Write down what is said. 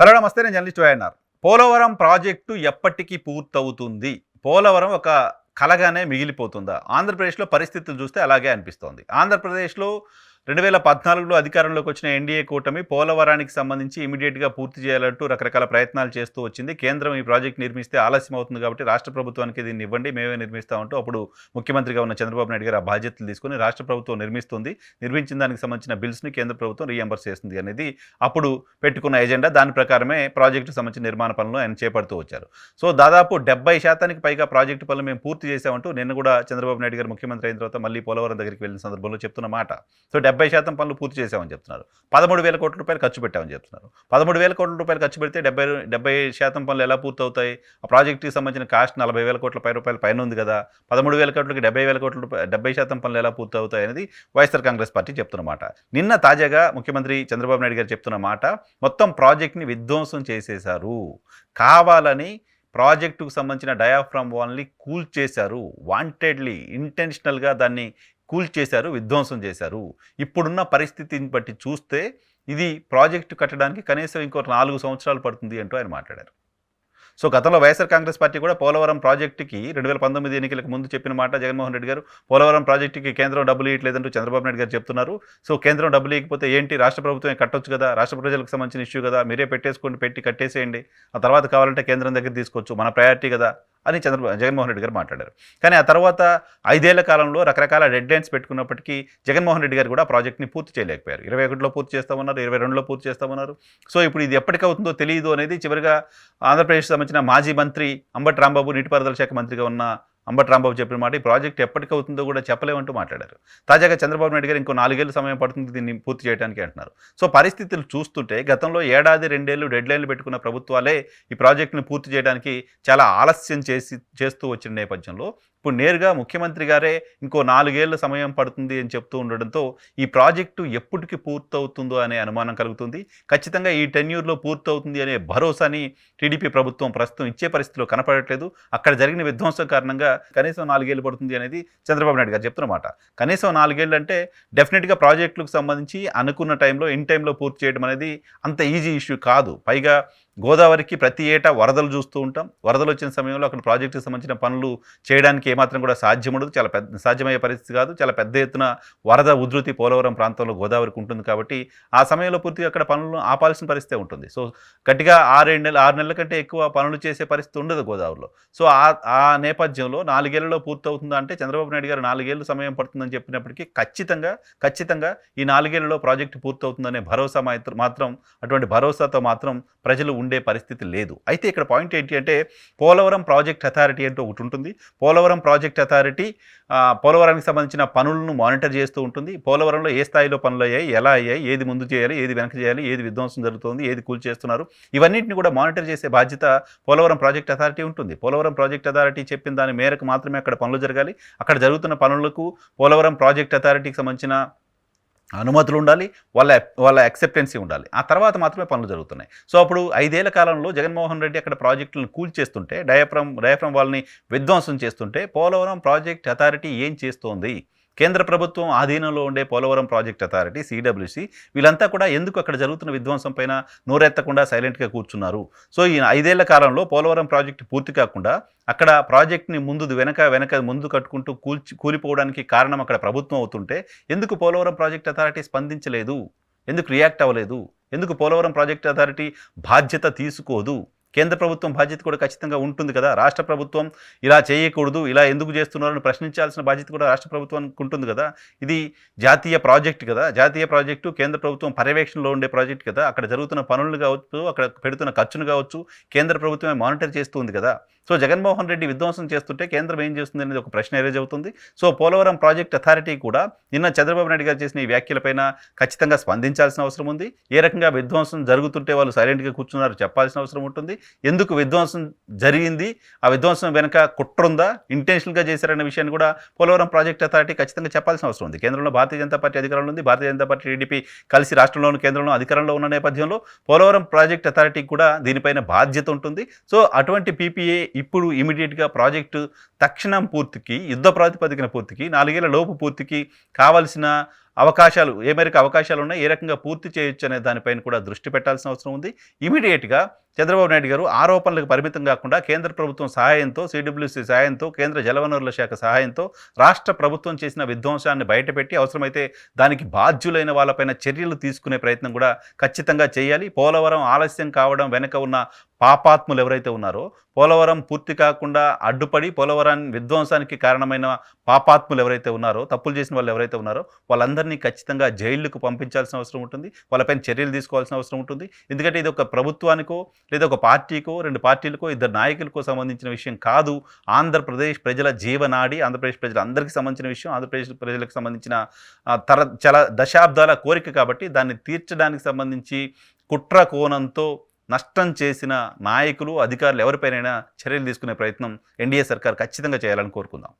Hello నమస్తే నేను journalist YNR. Polavaram project ఎప్పటికీ పూర్తవుతుంది. పోలవరం ఒక కలగానే మిగిలిపోతుందా? ఆంధ్రప్రదేశ్లో పరిస్థితులు చూస్తే అలాగే అనిపిస్తోంది. ఆంధ్రప్రదేశ్లో రెండు వేల పద్నాలుగులో అధికారంలోకి వచ్చిన ఎన్డీఏ కూటమి పోలవరానికి సంబంధించి ఇమీడియట్గా పూర్తి చేయాలంటూ రకరకాల ప్రయత్నాలు చేస్తూ వచ్చింది. కేంద్రం ఈ ప్రాజెక్ట్ నిర్మిస్తే ఆలస్యం అవుతుంది కాబట్టి రాష్ట్ర ప్రభుత్వానికి దీన్ని ఇవ్వండి మేమే నిర్మిస్తామంటూ అప్పుడు ముఖ్యమంత్రిగా ఉన్న చంద్రబాబు నాయుడు గారు ఆ బాధ్యతలు తీసుకుని రాష్ట్ర ప్రభుత్వం నిర్మిస్తుంది. నిర్మించిన దానికి సంబంధించిన బిల్స్ని కేంద్ర ప్రభుత్వం రీఎంబర్స్ చేస్తుంది అనేది అప్పుడు పెట్టుకున్న ఎజెండా. దాని ప్రకారమే ప్రాజెక్టు సంబంధించిన నిర్మాణ పనులు ఆయన చేపడుతూ వచ్చారు. సో దాదాపు డెబ్బై శాతానికి పైగా ప్రాజెక్టు పనులు మేము పూర్తి చేశామంటూ నిన్న కూడా చంద్రబాబు నాయుడు గారు ముఖ్యమంత్రి అయిన తర్వాత మళ్ళీ పోలవరం దగ్గరికి వెళ్ళిన సందర్భంలో చెప్తున్న మాట. సో డెబ్బై శాతం పనులు పూర్తి చేశామని చెప్తున్నారు. పదమూడు వేల కోట్ల రూపాయలు ఖర్చు పెట్టామని చెప్తున్నారు. పదమూడు వేల కోట్ల రూపాయలు ఖర్చు పెడితే డెబ్బై డెబ్బై శాతం పనులు ఎలా పూర్తవుతాయి? ఆ ప్రాజెక్టుకి సంబంధించిన కాస్ట్ నలభై వేల కోట్ల పై రూపాయల పైన ఉంది కదా. పదమూడు వేల కోట్లకి డెబ్బై వేల కోట్ల రూపాయలు డెబ్బై శాతం పనులు ఎలా పూర్తవుతాయి అనేది వైఎస్ఆర్ కాంగ్రెస్ పార్టీ చెప్తున్నమాట నిన్న తాజాగా ముఖ్యమంత్రి చంద్రబాబు నాయుడు గారు చెప్తున్న మాట మొత్తం ప్రాజెక్ట్ని విధ్వంసం చేసేశారు. కావాలని ప్రాజెక్టుకు సంబంధించిన డయాఫ్రమ్ వాల్ని కూల్ చేశారు వాంటెడ్లీ ఇంటెన్షనల్గా దాన్ని కూల్ చేశారు విధ్వంసం చేశారు. ఇప్పుడున్న పరిస్థితిని బట్టి చూస్తే ఇది ప్రాజెక్టు కట్టడానికి కనీసం ఇంకో నాలుగు సంవత్సరాలు పడుతుంది అంటూ ఆయన మాట్లాడారు. సో గతంలో వైఎస్ఆర్ కాంగ్రెస్ పార్టీ కూడా పోలవరం ప్రాజెక్టుకి రెండు వేల పంతొమ్మిది ఎన్నికలకు ముందు చెప్పిన మాట జగన్మోహన్ రెడ్డి గారు పోలవరం ప్రాజెక్టుకి కేంద్రం డబ్బులు ఇవ్వట్లేదంటూ చంద్రబాబు నాయుడు గారు చెప్తున్నారు. సో కేంద్రం డబ్బులు ఇవ్వకపోతే ఏంటి? రాష్ట్ర ప్రభుత్వమే కట్టొచ్చు కదా? రాష్ట్ర ప్రజలకు సంబంధించిన ఇష్యూ కదా? మీరే పెట్టేసుకొని పెట్టి కట్టేసేయండి. ఆ తర్వాత కావాలంటే కేంద్రం దగ్గర తీసుకోవచ్చు. మన ప్రయారిటీ కదా? అని చంద్రబాబు జగన్మోహన్ రెడ్డి గారు మాట్లాడారు. కానీ ఆ తర్వాత ఐదేళ్ళ కాలంలో రకరకాల డెడ్ లైన్స్ పెట్టుకున్నప్పటికీ జగన్మోహన్ రెడ్డి గారు కూడా ప్రాజెక్ట్ని పూర్తి చేయలేకపోయారు. ఇరవై ఒకటిలో పూర్తి చేస్తామన్నారు ఇరవై రెండులో పూర్తి చేస్తామన్నారు. సో ఇప్పుడు ఇది ఎప్పటికవుతుందో తెలియదు అనేది చివరిగా ఆంధ్రప్రదేశ్ సంబంధించిన మాజీ మంత్రి అంబటి రాంబాబు నీటిపారుదల శాఖ మంత్రిగా ఉన్న అంబటి రాంబాబు చెప్పిన మాట ఈ ప్రాజెక్ట్ ఎప్పటికవుతుందో కూడా చెప్పలేమంటూ మాట్లాడారు. తాజాగా చంద్రబాబు నాయుడు గారు ఇంకో నాలుగేళ్ళు సమయం పడుతుంది దీన్ని పూర్తి చేయడానికి అంటున్నారు. సో పరిస్థితులు చూస్తుంటే గతంలో ఏడాది రెండేళ్ళు డెడ్ లైన్లు పెట్టుకున్న ప్రభుత్వాలే ఈ ప్రాజెక్టును పూర్తి చేయడానికి చాలా ఆలస్యం చేసి చేస్తూ వచ్చిన నేపథ్యంలో ఇప్పుడు నేరుగా ముఖ్యమంత్రి గారే ఇంకో నాలుగేళ్ళ సమయం పడుతుంది అని చెప్తూ ఉండడంతో ఈ ప్రాజెక్టు ఎప్పటికి పూర్తవుతుందో అనే అనుమానం కలుగుతుంది. ఖచ్చితంగా ఈ టెన్యూర్లో పూర్తవుతుంది అనే భరోసాని టీడీపీ ప్రభుత్వం ప్రస్తుతం ఇచ్చే పరిస్థితిలో కనపడట్లేదు. అక్కడ జరిగిన విధ్వంసం కారణంగా కనీసం నాలుగేళ్ళు పడుతుంది అనేది చంద్రబాబు నాయుడు గారు చెప్తున్నమాట కనీసం నాలుగేళ్ళు అంటే డెఫినెట్గా ప్రాజెక్టులకు సంబంధించి అనుకున్న టైంలో ఇన్ టైంలో పూర్తి చేయడం అనేది అంత ఈజీ ఇష్యూ కాదు. పైగా గోదావరికి ప్రతి ఏటా వరదలు చూస్తూ ఉంటాం. వరదలు వచ్చిన సమయంలో అక్కడ ప్రాజెక్టుకి సంబంధించిన పనులు చేయడానికి ఏమాత్రం కూడా సాధ్యం ఉండదు చాలా పెద్ద సాధ్యమయ్యే పరిస్థితి కాదు. చాలా పెద్ద ఎత్తున వరద ఉధృతి పోలవరం ప్రాంతంలో గోదావరికి ఉంటుంది కాబట్టి ఆ సమయంలో పూర్తిగా అక్కడ పనులను ఆపాల్సిన పరిస్థితి ఉంటుంది. సో గట్టిగా ఆరేడు నెలలు ఆరు నెలల కంటే ఎక్కువ పనులు చేసే పరిస్థితి ఉండదు గోదావరిలో. సో ఆ ఆ నేపథ్యంలో నాలుగేళ్ళలో పూర్తవుతుందా అంటే చంద్రబాబు నాయుడు గారు నాలుగేళ్ళు సమయం పడుతుందని చెప్పినప్పటికీ ఖచ్చితంగా ఖచ్చితంగా ఈ నాలుగేళ్ళలో ప్రాజెక్టు పూర్తవుతుందనే భరోసా మాత్రం మాత్రం అటువంటి భరోసాతో మాత్రం ప్రజలు ఉండే పరిస్థితి లేదు. అయితే ఇక్కడ పాయింట్ ఏంటి అంటే పోలవరం ప్రాజెక్ట్ అథారిటీ అంటూ ఒకటి ఉంటుంది. పోలవరం ప్రాజెక్ట్ అథారిటీ పోలవరానికి సంబంధించిన పనులను మానిటర్ చేస్తూ ఉంటుంది. పోలవరంలో ఏ స్థాయిలో పనులు అయ్యాయి ఎలా అయ్యాయి ఏది ముందు చేయాలి ఏది వెనక చేయాలి ఏది విధ్వంసం జరుగుతుంది ఏది కూల్ చేస్తున్నారు ఇవన్నింటిని కూడా మానిటర్ చేసే బాధ్యత పోలవరం ప్రాజెక్ట్ అథారిటీ ఉంటుంది. పోలవరం ప్రాజెక్ట్ అథారిటీ చెప్పిన దాని మేరకు మాత్రమే అక్కడ పనులు జరగాలి. అక్కడ జరుగుతున్న పనులకు పోలవరం ప్రాజెక్ట్ అథారిటీకి సంబంధించిన అనుమతులు ఉండాలి వాళ్ళ వాళ్ళ యాక్సెప్టెన్సీ ఉండాలి. ఆ తర్వాత మాత్రమే పనులు జరుగుతున్నాయి. సో అప్పుడు ఐదేళ్ళ కాలంలో జగన్మోహన్ రెడ్డి అక్కడ ప్రాజెక్టులను కూల్ చేస్తుంటే డయాఫ్రమ్ డయాఫ్రమ్ వాళ్ళని విధ్వంసం చేస్తుంటే పోలవరం ప్రాజెక్ట్ అథారిటీ ఏం చేస్తోంది? కేంద్ర ప్రభుత్వం ఆధీనంలో ఉండే పోలవరం ప్రాజెక్ట్ అథారిటీ సిడబ్ల్యూసి వీళ్ళంతా కూడా ఎందుకు అక్కడ జరుగుతున్న విధ్వంసం పైన నోరెత్తకుండా సైలెంట్గా కూర్చున్నారు? సో ఈ ఐదేళ్ళ కాలంలో పోలవరం ప్రాజెక్టు పూర్తి కాకుండా అక్కడ ప్రాజెక్ట్ని ముందు వెనక వెనక ముందు కట్టుకుంటూ కూల్చి కూలిపోవడానికి కారణం అక్కడ ప్రభుత్వం అవుతుంటే ఎందుకు పోలవరం ప్రాజెక్ట్ అథారిటీ స్పందించలేదు? ఎందుకు రియాక్ట్ అవ్వలేదు? ఎందుకు పోలవరం ప్రాజెక్ట్ అథారిటీ బాధ్యత తీసుకోదు? కేంద్ర ప్రభుత్వం బాధ్యత కూడా ఖచ్చితంగా ఉంటుంది కదా. రాష్ట్ర ప్రభుత్వం ఇలా చేయకూడదు ఇలా ఎందుకు చేస్తున్నారని ప్రశ్నించాల్సిన బాధ్యత కూడా రాష్ట్ర ప్రభుత్వానికి ఉంటుంది కదా. ఇది జాతీయ ప్రాజెక్ట్ కదా. జాతీయ ప్రాజెక్టు కేంద్ర ప్రభుత్వం పర్యవేక్షణలో ఉండే ప్రాజెక్ట్ కదా. అక్కడ జరుగుతున్న పనులు కావచ్చు అక్కడ పెడుతున్న ఖర్చును కావచ్చు కేంద్ర ప్రభుత్వమే మానిటర్ చేస్తుంది కదా. సో జగన్మోహన్ రెడ్డి విధ్వంసం చేస్తుంటే కేంద్రం ఏం చేస్తుంది అనేది ఒక ప్రశ్న ఎరేజ్ అవుతుంది. సో పోలవరం ప్రాజెక్ట్ అథారిటీ కూడా నిన్న చంద్రబాబు నాయుడు గారు చేసిన ఈ వ్యాఖ్యలపైన ఖచ్చితంగా స్పందించాల్సిన అవసరం ఉంది. ఏ రకంగా విధ్వంసం జరుగుతుంటే వాళ్ళు సైలెంట్గా కూర్చున్నారు చెప్పాల్సిన అవసరం ఉంటుంది. ఎందుకు విధ్వంసం జరిగింది? ఆ విధ్వంసం వెనుక కుట్రుందా ఇంటెన్షనల్గా చేశారనే విషయాన్ని కూడా పోలవరం ప్రాజెక్ట్ అథారిటీ ఖచ్చితంగా చెప్పాల్సిన అవసరం ఉంది. కేంద్రంలో భారతీయ జనతా పార్టీ అధికారంలో ఉంది. భారతీయ జనతా పార్టీ టీడీపీ కలిసి రాష్ట్రంలోను కేంద్రంలో అధికారంలో ఉన్న నేపథ్యంలో పోలవరం ప్రాజెక్ట్ అథారిటీకి కూడా దీనిపైన బాధ్యత ఉంటుంది. సో అటువంటి పీపీఏ ఇప్పుడు ఇమీడియట్గా ప్రాజెక్టు తక్షణం పూర్తికి యుద్ధ ప్రాతిపదికన పూర్తికి నాలుగేళ్ళ లోపు పూర్తికి కావలసిన అవకాశాలు ఏ మేరకు అవకాశాలు ఉన్నాయి ఏ రకంగా పూర్తి చేయొచ్చు అనే దానిపైన కూడా దృష్టి పెట్టాల్సిన అవసరం ఉంది. ఇమీడియట్గా చంద్రబాబు నాయుడు గారు ఆరోపణలకు పరిమితం కాకుండా కేంద్ర ప్రభుత్వం సహాయంతో సిడబ్ల్యూసీ సహాయంతో కేంద్ర జలవనరుల శాఖ సహాయంతో రాష్ట్ర ప్రభుత్వం చేసిన విధ్వంసాన్ని బయటపెట్టి అవసరమైతే దానికి బాధ్యులైన వాళ్ళపైన చర్యలు తీసుకునే ప్రయత్నం కూడా ఖచ్చితంగా చేయాలి. పోలవరం ఆలస్యం కావడం వెనుక ఉన్న పాపాత్ములు ఎవరైతే ఉన్నారో పోలవరం పూర్తి కాకుండా అడ్డుపడి పోలవరాన్ని విధ్వంసానికి కారణమైన పాపాత్ములు ఎవరైతే ఉన్నారో తప్పులు చేసిన వాళ్ళు ఎవరైతే ఉన్నారో వాళ్ళందరినీ ఖచ్చితంగా జైళ్ళకు పంపించాల్సిన అవసరం ఉంటుంది. వాళ్ళపైన చర్యలు తీసుకోవాల్సిన అవసరం ఉంటుంది. ఎందుకంటే ఇది ఒక ప్రభుత్వానికో లేదా ఒక పార్టీకో రెండు పార్టీలకో ఇద్దరు నాయకులకో సంబంధించిన విషయం కాదు. ఆంధ్రప్రదేశ్ ప్రజల జీవనాడి ఆంధ్రప్రదేశ్ ప్రజలందరికీ సంబంధించిన విషయం ఆంధ్రప్రదేశ్ ప్రజలకు సంబంధించిన తర చాలా దశాబ్దాల కోరిక కాబట్టి దాన్ని తీర్చడానికి సంబంధించి కుట్ర కోణంతో నష్టం చేసిన నాయకులు అధికారులు ఎవరిపైనైనా చర్యలు తీసుకునే ప్రయత్నం ఎన్డీఏ సర్కార్ ఖచ్చితంగా చేయాలని కోరుకుందాం.